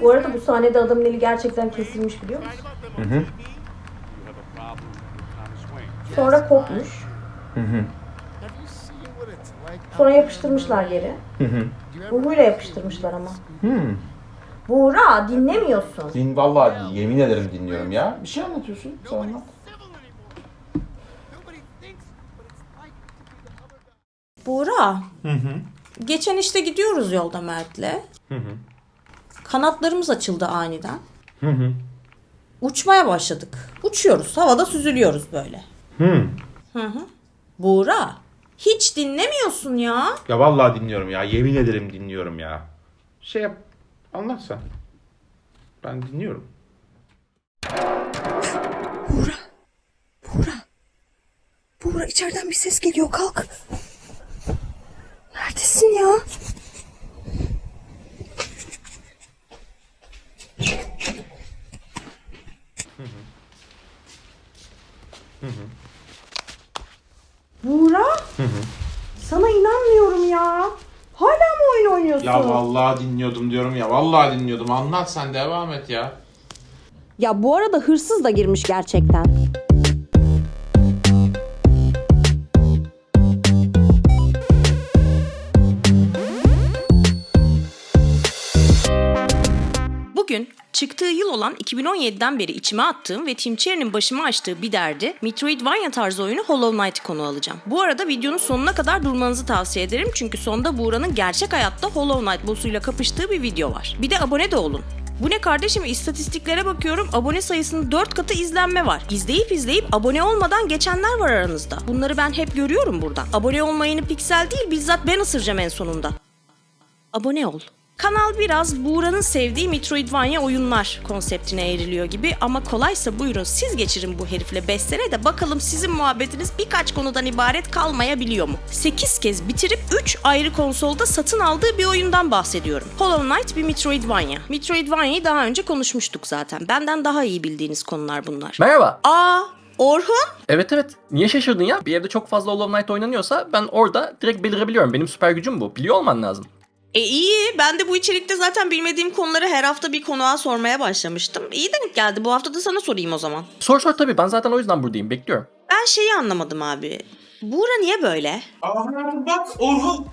Bu arada bu sahnede adamın eli gerçekten kesilmiş biliyor musun? Hı hı. Sonra kopmuş. Hı hı. Sonra yapıştırmışlar geri. Hı hı. Ruhuyla yapıştırmışlar ama. Hı. Buğra dinlemiyorsun. Din vallahi yemin ederim dinliyorum ya. Bir şey anlatıyorsun. Sen anlat. Buğra. Geçen işte gidiyoruz yolda Mert'le. Kanatlarımız açıldı aniden. Hı hı. Uçmaya başladık. Uçuyoruz. Havada süzülüyoruz böyle. Hı. Buğra. Hiç dinlemiyorsun ya. Ya vallahi dinliyorum ya. Yemin ederim dinliyorum ya. Şey yap. Anlat sen. Ben dinliyorum. Buğra içeriden bir ses geliyor kalk. Neredesin ya? Buğra? Sana inanmıyorum ya. Hala mı oyun oynuyorsun? Ya vallahi dinliyordum diyorum ya. Vallahi dinliyordum. Anlat sen devam et ya. Ya bu arada hırsız da girmiş gerçekten. Bugün çıktığı yıl olan 2017'den beri içime attığım ve Tim Cherry'nin başıma açtığı bir derdi Metroidvania tarzı oyunu Hollow Knight'ı konu alacağım. Bu arada videonun sonuna kadar durmanızı tavsiye ederim çünkü sonda Buğra'nın gerçek hayatta Hollow Knight boss'uyla kapıştığı bir video var. Bir de abone de olun. Bu ne kardeşim istatistiklere bakıyorum abone sayısının 4 katı izlenme var. İzleyip izleyip abone olmadan geçenler var aranızda. Bunları ben hep görüyorum buradan. Abone olmayını piksel değil bizzat ben ısıracağım en sonunda. Abone ol. Kanal biraz Buğra'nın sevdiği Metroidvania oyunlar konseptine eğriliyor gibi ama kolaysa buyurun siz geçirin bu herifle 5 sene de bakalım sizin muhabbetiniz birkaç konudan ibaret kalmayabiliyor mu? 8 kez bitirip 3 ayrı konsolda satın aldığı bir oyundan bahsediyorum. Hollow Knight bir Metroidvania. Metroidvania'yı daha önce konuşmuştuk zaten. Benden daha iyi bildiğiniz konular bunlar. Merhaba. Aa, Orhun? Evet evet. Niye şaşırdın ya? Bir evde çok fazla Hollow Knight oynanıyorsa ben orada direkt belirebiliyorum. Benim süper gücüm bu. Biliyor olman lazım. E iyi. Ben de bu içerikte zaten bilmediğim konuları her hafta bir konuğa sormaya başlamıştım. İyi denk geldi. Bu hafta da sana sorayım o zaman. Sor sor tabii. Ben zaten o yüzden buradayım. Bekliyorum. Ben şeyi anlamadım abi. Buğra niye böyle? Aa bak Orhun.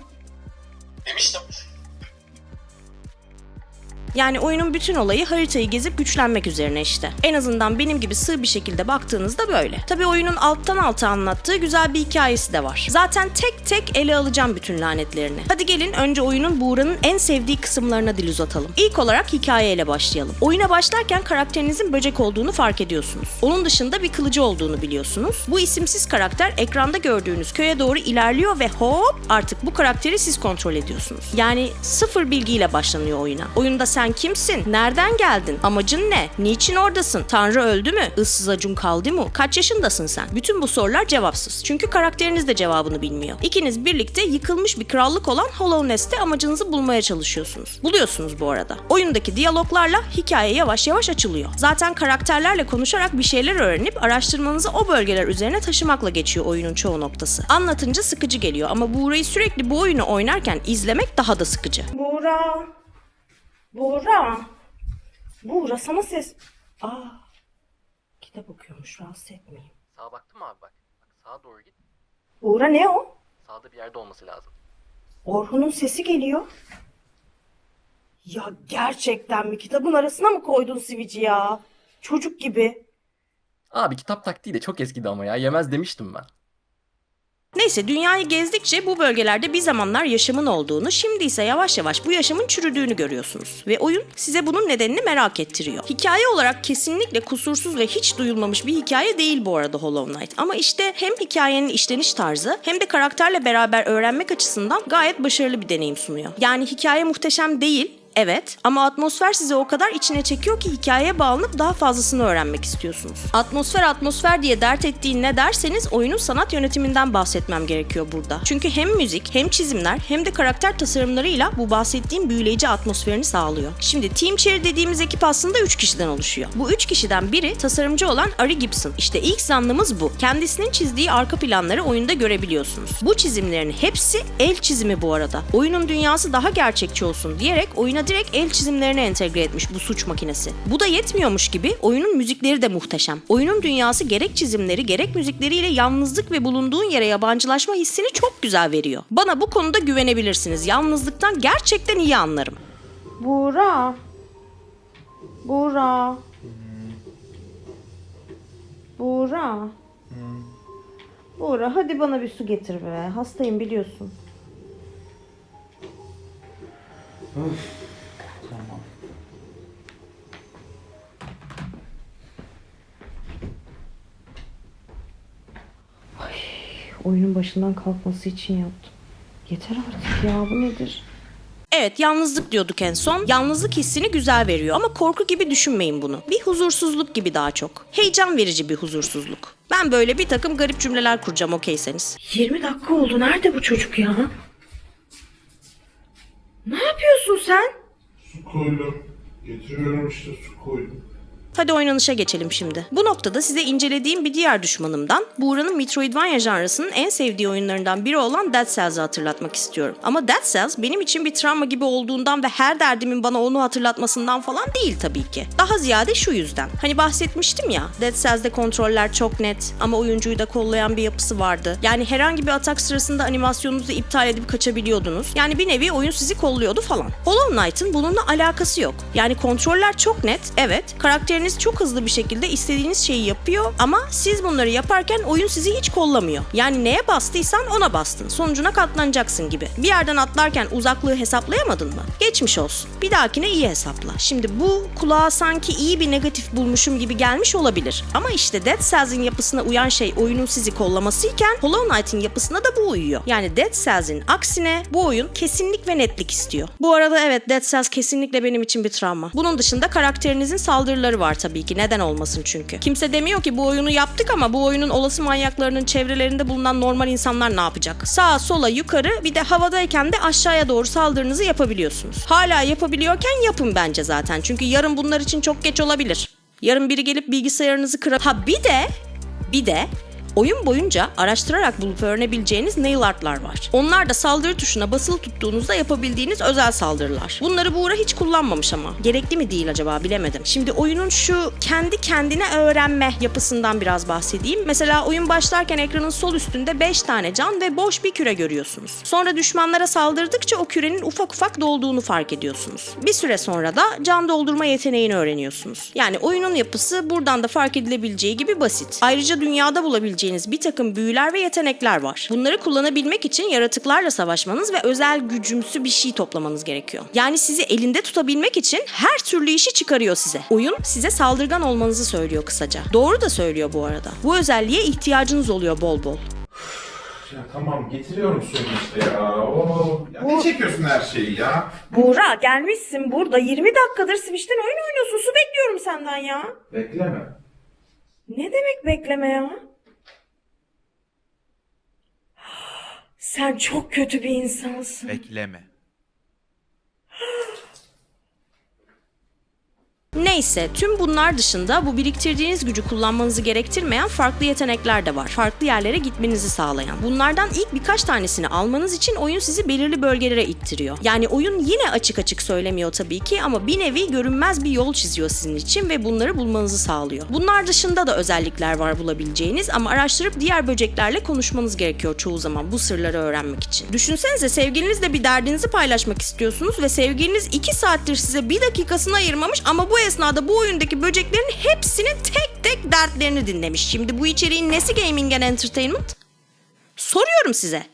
Yani oyunun bütün olayı haritayı gezip güçlenmek üzerine işte. En azından benim gibi sığ bir şekilde baktığınızda böyle. Tabii oyunun alttan alta anlattığı güzel bir hikayesi de var. Zaten tek tek ele alacağım bütün lanetlerini. Hadi gelin önce oyunun Buğra'nın en sevdiği kısımlarına dil uzatalım. İlk olarak hikayeyle başlayalım. Oyuna başlarken karakterinizin böcek olduğunu fark ediyorsunuz. Onun dışında bir kılıcı olduğunu biliyorsunuz. Bu isimsiz karakter ekranda gördüğünüz köye doğru ilerliyor ve hop artık bu karakteri siz kontrol ediyorsunuz. Yani sıfır bilgiyle başlanıyor oyuna. Oyunda sen kimsin? Nereden geldin? Amacın ne? Niçin oradasın? Tanrı öldü mü? Issız acun kaldı mı? Kaç yaşındasın sen? Bütün bu sorular cevapsız. Çünkü karakteriniz de cevabını bilmiyor. İkiniz birlikte yıkılmış bir krallık olan Hollow Nest'te amacınızı bulmaya çalışıyorsunuz. Buluyorsunuz bu arada. Oyundaki diyaloglarla hikaye yavaş yavaş açılıyor. Zaten karakterlerle konuşarak bir şeyler öğrenip araştırmanızı o bölgeler üzerine taşımakla geçiyor oyunun çoğu noktası. Anlatınca sıkıcı geliyor ama Buğra'yı sürekli bu oyunu oynarken izlemek daha da sıkıcı. Buğra. Buğra. Buğra sana ses... Aa. Kitap okuyormuş rahatsız etmeyin. Sağa baktın mı abi bak? Bak sağa doğru git. Buğra ne o? Sağda bir yerde olması lazım. Orhun'un sesi geliyor. Ya gerçekten mi? Kitabın arasına mı koydun Switch'i ya? Çocuk gibi. Abi kitap taktiği de çok eskidi ama ya. Yemez demiştim ben. Neyse dünyayı gezdikçe bu bölgelerde bir zamanlar yaşamın olduğunu, şimdi ise yavaş yavaş bu yaşamın çürüdüğünü görüyorsunuz. Ve oyun size bunun nedenini merak ettiriyor. Hikaye olarak kesinlikle kusursuz ve hiç duyulmamış bir hikaye değil bu arada Hollow Knight. Ama işte hem hikayenin işleniş tarzı hem de karakterle beraber öğrenmek açısından gayet başarılı bir deneyim sunuyor. Yani hikaye muhteşem değil, Evet ama atmosfer sizi o kadar içine çekiyor ki hikayeye bağlanıp daha fazlasını öğrenmek istiyorsunuz. Atmosfer atmosfer diye dert ettiğin ne derseniz oyunun sanat yönetiminden bahsetmem gerekiyor burada. Çünkü hem müzik hem çizimler hem de karakter tasarımlarıyla bu bahsettiğim büyüleyici atmosferini sağlıyor. Şimdi Team Cherry dediğimiz ekip aslında 3 kişiden oluşuyor. Bu 3 kişiden biri tasarımcı olan Ari Gibson. İşte ilk zanlımız bu. Kendisinin çizdiği arka planları oyunda görebiliyorsunuz. Bu çizimlerin hepsi el çizimi bu arada. Oyunun dünyası daha gerçekçi olsun diyerek oyuna direkt el çizimlerini entegre etmiş bu suç makinesi. Bu da yetmiyormuş gibi oyunun müzikleri de muhteşem. Oyunun dünyası gerek çizimleri gerek müzikleriyle yalnızlık ve bulunduğun yere yabancılaşma hissini çok güzel veriyor. Bana bu konuda güvenebilirsiniz. Yalnızlıktan gerçekten iyi anlarım. Buğra. Buğra. Buğra. Buğra hadi bana bir su getir be. Hastayım biliyorsun. Ay, başından kalkması için yaptım. Yeter artık ya bu nedir? Evet yalnızlık diyorduk en son. Yalnızlık hissini güzel veriyor ama korku gibi düşünmeyin bunu. Bir huzursuzluk gibi daha çok. Heyecan verici bir huzursuzluk. Ben böyle bir takım garip cümleler kuracağım okeyseniz. 20 dakika oldu. Nerede bu çocuk ya? Ne yapıyorsun sen? Su koydum. Getiriyorum işte su koydum. Hadi oynanışa geçelim şimdi. Bu noktada size incelediğim bir diğer düşmanımdan, Buğra'nın Metroidvania janrasının en sevdiği oyunlarından biri olan Dead Cells'i hatırlatmak istiyorum. Ama Dead Cells benim için bir travma gibi olduğundan ve her derdimin bana onu hatırlatmasından falan değil tabii ki. Daha ziyade şu yüzden. Hani bahsetmiştim ya, Dead Cells'de kontroller çok net ama oyuncuyu da kollayan bir yapısı vardı. Yani herhangi bir atak sırasında animasyonunuzu iptal edip kaçabiliyordunuz. Yani bir nevi oyun sizi kolluyordu falan. Hollow Knight'ın bununla alakası yok. Yani kontroller çok net, evet. Karakteriniz çok hızlı bir şekilde istediğiniz şeyi yapıyor ama siz bunları yaparken oyun sizi hiç kollamıyor. Yani neye bastıysan ona bastın. Sonucuna katlanacaksın gibi. Bir yerden atlarken uzaklığı hesaplayamadın mı? Geçmiş olsun. Bir dahakine iyi hesapla. Şimdi bu kulağa sanki iyi bir negatif bulmuşum gibi gelmiş olabilir. Ama işte Dead Cells'in yapısına uyan şey oyunun sizi kollamasıyken Hollow Knight'in yapısına da bu uyuyor. Yani Dead Cells'in aksine bu oyun kesinlik ve netlik istiyor. Bu arada evet Dead Cells kesinlikle benim için bir travma. Bunun dışında karakterinizin saldırıları var tabii ki. Neden olmasın çünkü. Kimse demiyor ki bu oyunu yaptık ama bu oyunun olası manyaklarının çevrelerinde bulunan normal insanlar ne yapacak? Sağa sola yukarı bir de havadayken de aşağıya doğru saldırınızı yapabiliyorsunuz. Hala yapabiliyorken yapın bence zaten. Çünkü yarın bunlar için çok geç olabilir. Yarın biri gelip bilgisayarınızı kırar. Ha bir de bir de Oyun boyunca araştırarak bulup öğrenebileceğiniz nail artlar var. Onlar da saldırı tuşuna basılı tuttuğunuzda yapabildiğiniz özel saldırılar. Bunları Buğra hiç kullanmamış ama. Gerekli mi değil acaba bilemedim. Şimdi oyunun şu kendi kendine öğrenme yapısından biraz bahsedeyim. Mesela oyun başlarken ekranın sol üstünde 5 tane can ve boş bir küre görüyorsunuz. Sonra düşmanlara saldırdıkça o kürenin ufak ufak dolduğunu fark ediyorsunuz. Bir süre sonra da can doldurma yeteneğini öğreniyorsunuz. Yani oyunun yapısı buradan da fark edilebileceği gibi basit. Ayrıca dünyada bulabileceğiniz bir takım büyüler ve yetenekler var. Bunları kullanabilmek için yaratıklarla savaşmanız ve özel gücümsü bir şey toplamanız gerekiyor. Yani sizi elinde tutabilmek için her türlü işi çıkarıyor size. Oyun size saldırgan olmanızı söylüyor kısaca. Doğru da söylüyor bu arada. Bu özelliğe ihtiyacınız oluyor bol bol. Ya tamam getiriyorum suyunu işte ya. Oo. Ya ne çekiyorsun her şeyi ya? Buğra gelmişsin burada. 20 dakikadır Switch'ten oyun oynuyorsun. Su bekliyorum senden ya. Bekleme. Ne demek bekleme ya? Sen çok kötü bir insansın. Bekleme. Neyse tüm bunlar dışında bu biriktirdiğiniz gücü kullanmanızı gerektirmeyen farklı yetenekler de var. Farklı yerlere gitmenizi sağlayan. Bunlardan ilk birkaç tanesini almanız için oyun sizi belirli bölgelere ittiriyor. Yani oyun yine açık açık söylemiyor tabii ki ama bir nevi görünmez bir yol çiziyor sizin için ve bunları bulmanızı sağlıyor. Bunlar dışında da özellikler var bulabileceğiniz ama araştırıp diğer böceklerle konuşmanız gerekiyor çoğu zaman bu sırları öğrenmek için. Düşünsenize sevgilinizle bir derdinizi paylaşmak istiyorsunuz ve sevgiliniz 2 saattir size bir dakikasını ayırmamış ama bu esnada bu oyundaki böceklerin hepsinin tek tek dertlerini dinlemiş. Şimdi bu içeriğin nesi gaming and entertainment? Soruyorum size.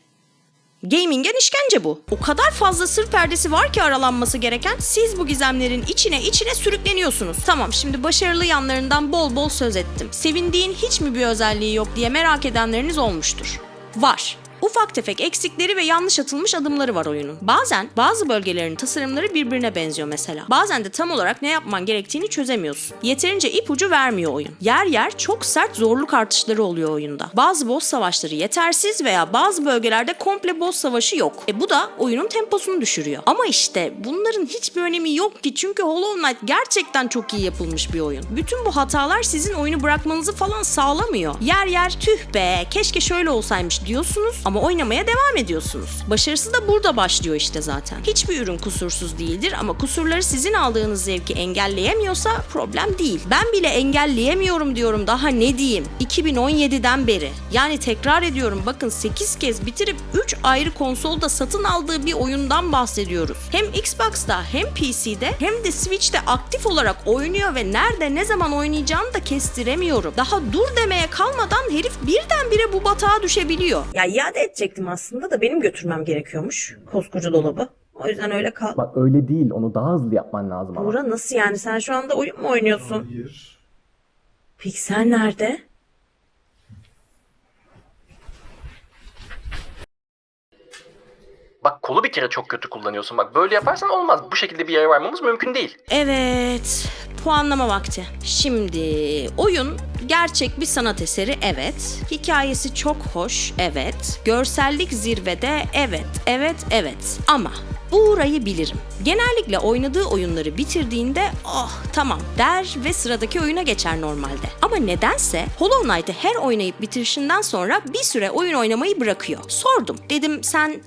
Gaming'en işkence bu. O kadar fazla sır perdesi var ki aralanması gereken siz bu gizemlerin içine içine sürükleniyorsunuz. Tamam şimdi başarılı yanlarından bol bol söz ettim. Sevindiğin hiç mi bir özelliği yok diye merak edenleriniz olmuştur. Var. Ufak tefek eksikleri ve yanlış atılmış adımları var oyunun. Bazen bazı bölgelerin tasarımları birbirine benziyor mesela. Bazen de tam olarak ne yapman gerektiğini çözemiyorsun. Yeterince ipucu vermiyor oyun. Yer yer çok sert zorluk artışları oluyor oyunda. Bazı boss savaşları yetersiz veya bazı bölgelerde komple boss savaşı yok. E bu da oyunun temposunu düşürüyor. Ama işte bunların hiçbir önemi yok ki çünkü Hollow Knight gerçekten çok iyi yapılmış bir oyun. Bütün bu hatalar sizin oyunu bırakmanızı falan sağlamıyor. Yer yer tüh be keşke şöyle olsaymış diyorsunuz Ama oynamaya devam ediyorsunuz. Başarısı da burada başlıyor işte zaten. Hiçbir ürün kusursuz değildir ama kusurları sizin aldığınız zevki engelleyemiyorsa problem değil. Ben bile engelleyemiyorum diyorum daha ne diyeyim. 2017'den beri. Yani tekrar ediyorum bakın 8 kez bitirip 3 ayrı konsolda satın aldığı bir oyundan bahsediyoruz. Hem Xbox'ta hem PC'de hem de Switch'te aktif olarak oynuyor ve nerede ne zaman oynayacağını da kestiremiyorum. Daha dur demeye kalmadan herif birdenbire bu batağa düşebiliyor. Ya iade edecektim aslında da benim götürmem gerekiyormuş. Koskoca dolabı. O yüzden öyle kal. Bak öyle değil. Onu daha hızlı yapman lazım ama. Buğra nasıl yani? Sen şu anda oyun mu oynuyorsun? Hayır. Piksel nerede? Bak kolu bir kere çok kötü kullanıyorsun. Bak böyle yaparsan olmaz. Bu şekilde bir yere varmamız mümkün değil. Evet, puanlama vakti. Şimdi oyun gerçek bir sanat eseri evet. Hikayesi çok hoş evet. Görsellik zirvede evet, evet, evet. Ama Uğra'yı bilirim. Genellikle oynadığı oyunları bitirdiğinde oh tamam der ve sıradaki oyuna geçer normalde. Ama nedense Hollow Knight'ı her oynayıp bitirişinden sonra bir süre oyun oynamayı bırakıyor. Sordum. Dedim sen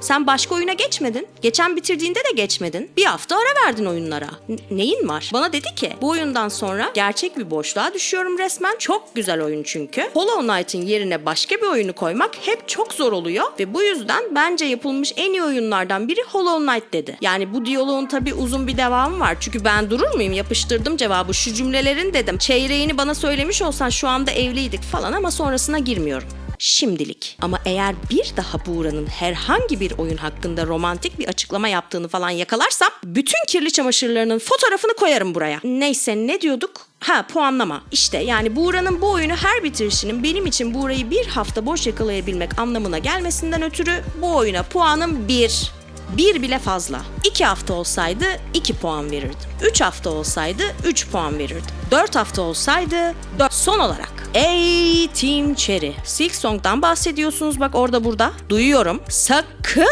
sen başka oyuna geçmedin. Geçen bitirdiğinde de geçmedin. Bir hafta ara verdin oyunlara. N- neyin var? Bana dedi ki bu oyundan sonra gerçek bir boşluğa düşüyorum resmen. Çok güzel oyun çünkü. Hollow Knight'ın yerine başka bir oyunu koymak hep çok zor oluyor ve bu yüzden bence yapılmış en iyi oyunlardan biri Hollow Knight dedi. Yani bu diyaloğun tabii uzun bir devamı var. Çünkü ben durur muyum? Yapıştırdım cevabı. Şu cümlelerin dedim. Çeyreğini bana söylemiş olsan şu anda evliydik falan ama sonrasına girmiyorum. Şimdilik. Ama eğer bir daha Buğra'nın herhangi bir oyun hakkında romantik bir açıklama yaptığını falan yakalarsam bütün kirli çamaşırlarının fotoğrafını koyarım buraya. Neyse ne diyorduk? Ha puanlama. İşte yani Buğra'nın bu oyunu her bitirişinin benim için Buğra'yı bir hafta boş yakalayabilmek anlamına gelmesinden ötürü bu oyuna puanım 1. Bir bile fazla. 2 hafta olsaydı 2 puan verirdim. 3 hafta olsaydı 3 puan verirdim. 4 hafta olsaydı 4. Son olarak Ey Team Cherry. Silk Song'dan bahsediyorsunuz bak orada burada. Duyuyorum. Sakın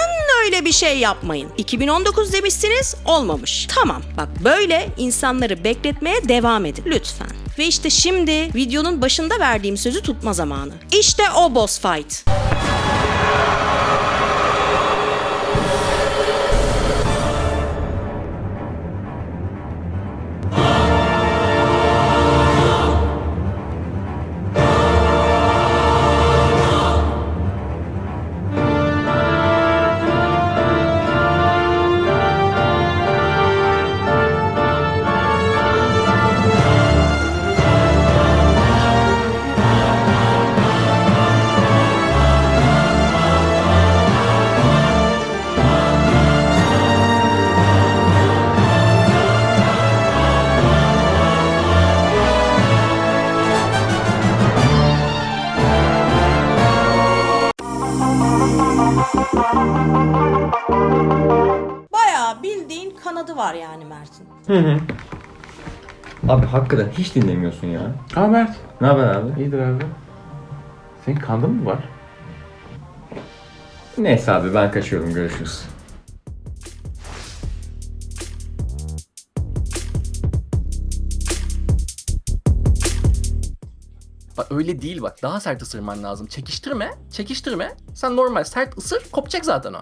öyle bir şey yapmayın. 2019 demişsiniz olmamış. Tamam bak böyle insanları bekletmeye devam edin. Lütfen. Ve işte şimdi videonun başında verdiğim sözü tutma zamanı. İşte o boss fight. Kanadı var yani Mert'in. Abi hakikaten hiç dinlemiyorsun ya. Aa Mert. Ne haber abi? İyidir abi. Senin kandın mı var? Neyse abi ben kaçıyorum görüşürüz. Bak öyle değil bak. Daha sert ısırman lazım. Çekiştirme. Çekiştirme. Sen normal sert ısır kopacak zaten o.